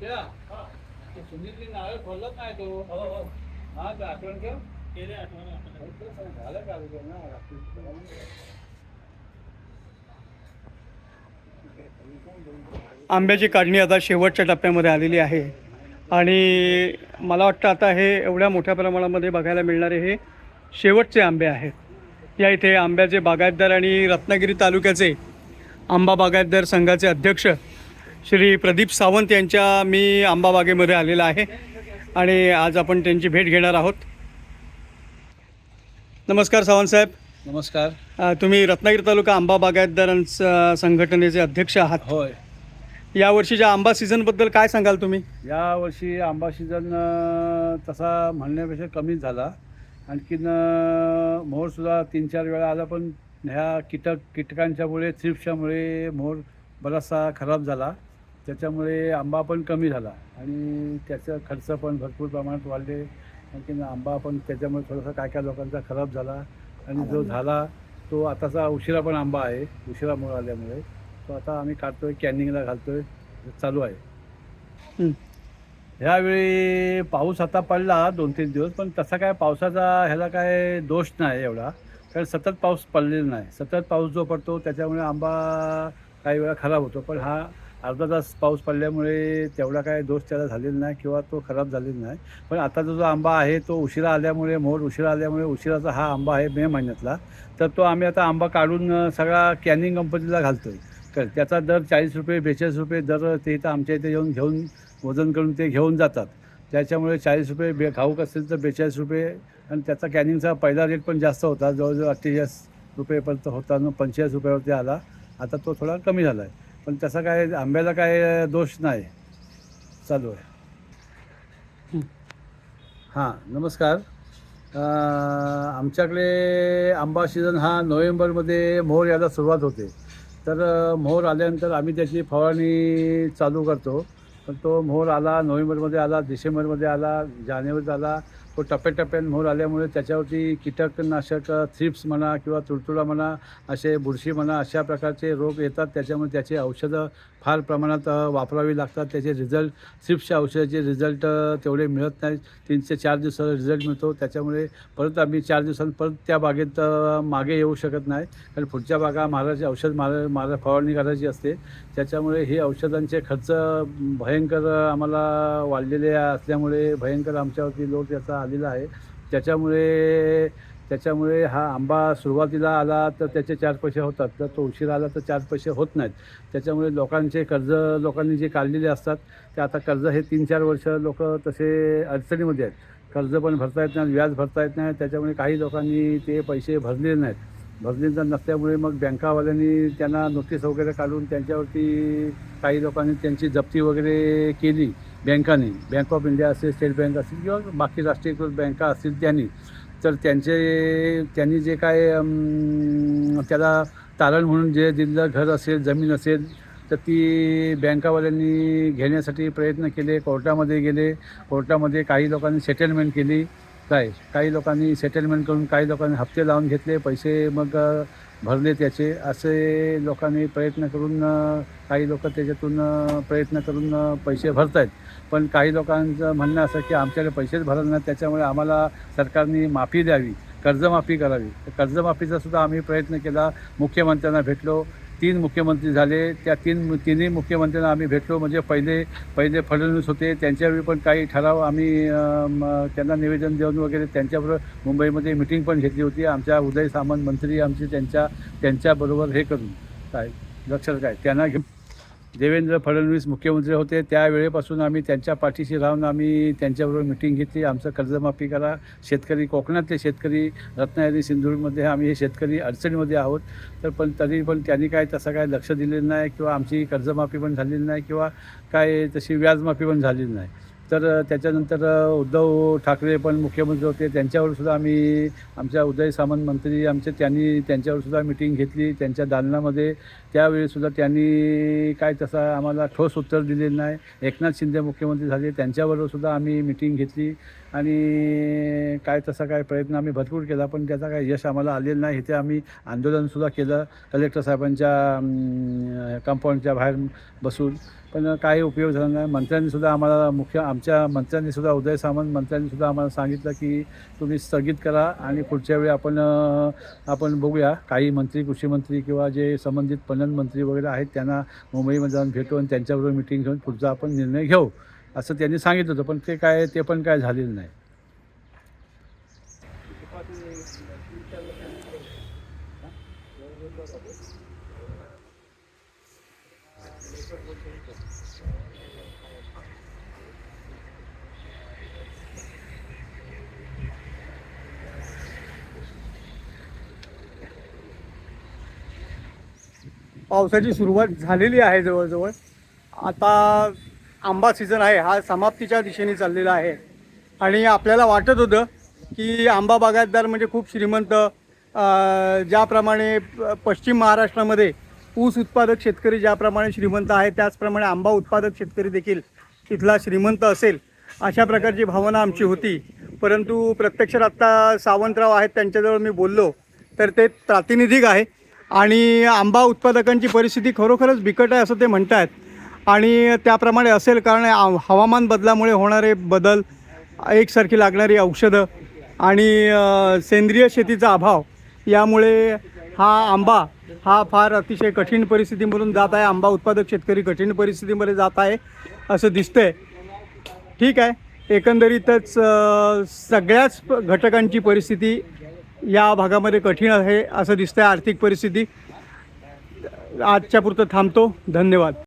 पप्प्या ते सुनीलची नारळ खोलत नाही तो. हा ते आठवण ठेव. झालं का अगोदर ना रात्री आंब्याची काढणी आता शेवटच्या टप्प्यामध्ये आलेली आहे. आणि मला वाटतं आता हे एवढ्या मोठ्या प्रमाणामध्ये बघायला मिळणारे हे शेवटचे आंबे आहेत. या इथे आंब्याचे बागायतदार आणि रत्नागिरी तालुक्याचे आंबा बागायतदार संघाचे अध्यक्ष श्री प्रदीप सावंत यांच्या मी आंबा बागेमध्ये आलेला आहे आणि आज आपण त्यांची भेट घेणार आहोत. नमस्कार सावंत साहेब. नमस्कार. तुम्ही रत्नागिरी तालुका आंबा बागायतदारांचं संघटनेचे अध्यक्ष आहात. होय. या वर्षीच्या आंबा सीझनबद्दल काय सांगाल तुम्ही? या वर्षी आंबा सीझन तसा म्हणण्यापेक्षा कमीच झाला. आणखीन मोहरसुद्धा तीन चार वेळा आला पण ह्या कीटक कीटकांच्यामुळे थ्रिप्सच्यामुळे मोहर बराचसा खराब झाला. त्याच्यामुळे आंबा पण कमी झाला. आणि त्याचा खर्च पण भरपूर प्रमाणात वाढले. आणखीन आंबा पण त्याच्यामुळे थोडासा काय काय लोकांचा खराब झाला. आणि जो झाला तो आताचा उशिरा पण आंबा आहे. उशिरा मोड आल्यामुळे. तो आता आम्ही काढतोय कॅनिंगला घालतोय. चालू आहे. ह्यावेळी पाऊस आता पडला दोन तीन दिवस पण तसा काय पावसाचा ह्याला काय दोष नाही एवढा. कारण सतत पाऊस पडलेला नाही. सतत पाऊस जो पडतो त्याच्यामुळे आंबा काही वेळा खराब होतो. पण हा अर्धा तास पाऊस पडल्यामुळे तेवढा काय दोष त्याला झालेला नाही किंवा तो खराब झालेला नाही. पण आता जो आंबा आहे तो उशिरा आल्यामुळे मोर उशिरा आल्यामुळे उशिराचा हा आंबा आहे मे महिन्यातला. तर तो आम्ही आता आंबा काढून सगळा कॅनिंग कंपनीला घालतोय. तर त्याचा दर चाळीस रुपये बेचाळीस रुपये दर ते इथं आमच्या इथे येऊन घेऊन वजन करून ते घेऊन जातात. त्याच्यामुळे चाळीस रुपये बे घाऊक असेल तर बेचाळीस रुपये आणि त्याचा कॅनिंगचा पहिला रेट पण जास्त होता. जवळजवळ अठ्ठेचाळीस रुपयेपर्यंत होता आणि पंचेचाळीस रुपयावरती आला. आता तो थोडा कमी झाला आहे पण तसा काय आंब्याला काय दोष नाही. चालू आहे. हां. नमस्कार. आमच्याकडे आंबा सीझन हा नोव्हेंबरमध्ये मोहर यायला सुरुवात होते. तर मोहर आल्यानंतर आम्ही त्याची फवारणी चालू करतो. पण तो मोहर आला नोव्हेंबरमध्ये आला डिसेंबरमध्ये आला जानेवारीत आला. तो टप्प्याटप्प्याने मोहर आल्यामुळे त्याच्यावरती कीटकनाशक थ्रिप्स म्हणा किंवा तुडतुडा म्हणा असे बुरशी म्हणा अशा प्रकारचे रोग येतात. त्याच्यामुळे त्याची औषधं फार प्रमाणात वापरावी लागतात. त्याचे रिझल्ट थ्रिप्सच्या औषधाचे रिझल्ट तेवढे मिळत नाही तीनशे चार दिवसाचा रिझल्ट मिळतो. त्याच्यामुळे परत आम्ही चार दिवसांत परत त्या बागेत मागे येऊ शकत नाही. कारण पुढच्या बागा मारायची औषध मारा मारा फवारणी करायची असते. त्याच्यामुळे हे औषधांचे खर्च भयंकर आम्हाला वाढलेले असल्यामुळे भयंकर आमच्यावरती लोक याचा आलेला आहे. त्याच्यामुळे त्याच्यामुळे हा आंबा सुरुवातीला आला तर त्याचे चार पैसे होतात. तर तो उशिरा आला तर चार पैसे होत नाहीत. त्याच्यामुळे लोकांचे कर्ज लोकांनी जे काढलेले असतात ते आता कर्ज हे तीन चार वर्ष लोक तसे अडचणीमध्ये आहेत. कर्ज पण भरता येत नाही व्याज भरता येत नाही. त्याच्यामुळे काही लोकांनी ते पैसे भरलेले नाहीत. भरलेले नसल्यामुळे मग बँकावाल्यांनी त्यांना नोटीस वगैरे काढून त्यांच्यावरती काही लोकांनी त्यांची जप्ती वगैरे केली बँकांनी. बँक ऑफ इंडिया असेल स्टेट बँक असेल किंवा बाकी राष्ट्रीयकृत बँका असतील त्यांनी. तर त्यांचे त्यांनी जे काय त्याला तारण म्हणून जे दिलेलं घर असेल जमीन असेल तर ती बँकावाल्यांनी घेण्यासाठी प्रयत्न केले कोर्टामध्ये गेले. कोर्टामध्ये काही लोकांनी सेटलमेंट केली. काय? काही लोकांनी सेटलमेंट करून काही लोकांनी हप्ते लावून घेतले पैसे मग भरले त्याचे. असे लोकांनी प्रयत्न करून काही लोक त्याच्यातून प्रयत्न करून पैसे भरत आहेत पण काही लोकांचं म्हणणं असं की आमच्याकडे पैसेच भरत नाही त्याच्यामुळे आम्हाला सरकारने माफी द्यावी कर्जमाफी करावी. तर कर्जमाफीचा सुद्धा आम्ही प्रयत्न केला. मुख्यमंत्र्यांना भेटलो. तीन मुख्यमंत्री झाले. त्या तीन तिन्ही मुख्यमंत्र्यांना आम्ही भेटलो. म्हणजे पहिले पहिले फडणवीस होते. त्यांच्यावेळी पण काही ठराव आम्ही त्यांना निवेदन देऊन वगैरे त्यांच्याबरोबर मुंबईमध्ये मिटिंग पण घेतली होती. आमच्या उदय सामंत मंत्री आमचे त्यांच्या त्यांच्याबरोबर हे करून. काय? लक्षात काय त्यांना घेऊन देवेंद्र फडणवीस मुख्यमंत्री होते त्यावेळेपासून आम्ही त्यांच्या पाठीशी राहून आम्ही त्यांच्याबरोबर मिटिंग घेतली. आमचं कर्जमाफी करा. शेतकरी कोकणातले शेतकरी रत्नागिरी सिंधुदुर्गमध्ये आम्ही हे शेतकरी अडचणीमध्ये आहोत. तर पण तरी पण त्यांनी काय तसं काय लक्ष दिलेलं नाही किंवा आमची कर्जमाफी पण झालेली नाही किंवा काय तशी व्याजमाफी पण झालेली नाही. तर त्याच्यानंतर उद्धव ठाकरे पण मुख्यमंत्री होते. त्यांच्यावर सुद्धा आम्ही आमच्या उदय सामंत मंत्री आमच्या त्यांनी त्यांच्यावर सुद्धा मिटिंग घेतली. त्यांच्या दालनामध्ये त्यावेळीसुद्धा त्यांनी काय तसा आम्हाला ठोस उत्तर दिलेलं नाही. एकनाथ शिंदे मुख्यमंत्री झाले. त्यांच्याबरोबर सुद्धा आम्ही मिटिंग घेतली. आणि काय तसा काय प्रयत्न आम्ही भरपूर केला पण त्याचा काय यश आम्हाला आलेलं नाही. इथे आम्ही आंदोलनसुद्धा केलं कलेक्टर साहेबांच्या कंपाऊंडच्या बाहेर बसून. पण काही उपयोग झाला नाही. मंत्र्यांनीसुद्धा आम्हाला मुख्य आमच्या मंत्र्यांनी सुद्धा उदय सामंत मंत्र्यांनी सुद्धा आम्हाला सांगितलं की तुम्ही स्थगित करा आणि पुढच्या वेळी आपण आपण बघूया. काही मंत्री कृषी मंत्री किंवा जे संबंधित पणन मंत्री वगैरे आहेत त्यांना मुंबईमध्ये जाऊन भेटू आणि त्यांच्याबरोबर मिटिंग घेऊन पुढचा आपण निर्णय घेऊ असं त्यांनी सांगितलं होतं. पण ते काय ते पण काय झालेलं नाही. पावसाची सुरुवात झालेली आहे जवळजवळ. आता आंबा सीझन आहे हा समाप्तीच्या दिशेने चाललेला आहे. आणि आपल्याला वाटत होतं की आंबा बागायतदार म्हणजे खूप श्रीमंत ज्याप्रमाणे प- पश्चिम महाराष्ट्रामध्ये ऊस उत्पादक शेतकरी ज्याप्रमाणे श्रीमंत आहे त्याचप्रमाणे आंबा उत्पादक शेतकरी देखील तिथला श्रीमंत असेल अशा प्रकारची भावना आमची होती. परंतु प्रत्यक्षात आत्ता सावंतराव आहेत त्यांच्याजवळ मी बोललो तर ते प्रातिनिधिक आहे. आणि आंबा उत्पादकांची परिस्थिती खरोखरच बिकट आहे असं ते म्हणत आहेत आणि त्याप्रमाणे असेल कारण आ- हवामान बदलामुळे होणारे बदल एकसारखी लागणारी औषधं आणि सेंद्रिय शेतीचा अभाव यामुळे हा आंबा हा फार अतिशय कठीण परिस्थितीमधून जात आहे. आंबा उत्पादक शेतकरी कठीण परिस्थितीमध्ये जात आहे असं दिसतंय. ठीक आहे. एकंदरीतच सगळ्याच प- घटकांची परिस्थिती या भागामध्ये कठीण आहे असं दिसतंय आर्थिक परिस्थिती. आजच्या पुरतं थांबतो. धन्यवाद.